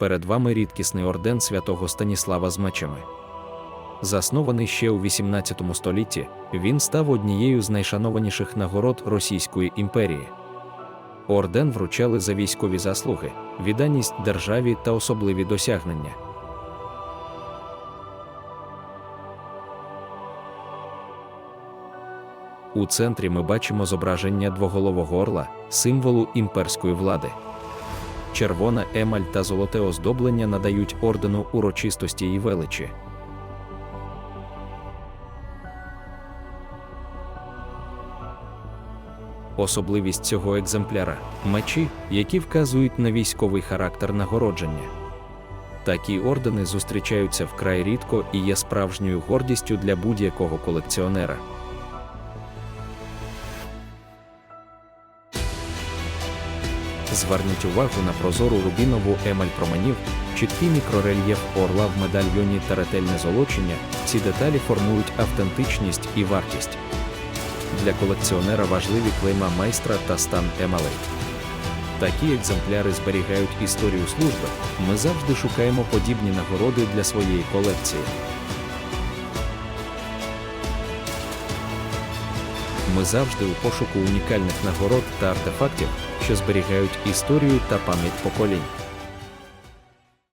Перед вами рідкісний орден святого Станіслава з мечами. Заснований ще у 18 столітті, він став однією з найшанованіших нагород Російської імперії. Орден вручали за військові заслуги, відданість державі та особливі досягнення. У центрі ми бачимо зображення двоголового орла, символу імперської влади. Червона емаль та золоте оздоблення надають ордену урочистості і величі. Особливість цього екземпляра мечі, які вказують на військовий характер нагородження. Такі ордени зустрічаються вкрай рідко і є справжньою гордістю для будь-якого колекціонера. Зверніть увагу на прозору рубінову емаль променів, чіткий мікрорельєф орла в медальйоні та ретельне золочення. Ці деталі формують автентичність і вартість. Для колекціонера важливі клейма майстра та стан емалей. Такі екземпляри зберігають історію служби. Ми завжди шукаємо подібні нагороди для своєї колекції. Ми завжди у пошуку унікальних нагород та артефактів, що зберігають історію та пам'ять поколінь.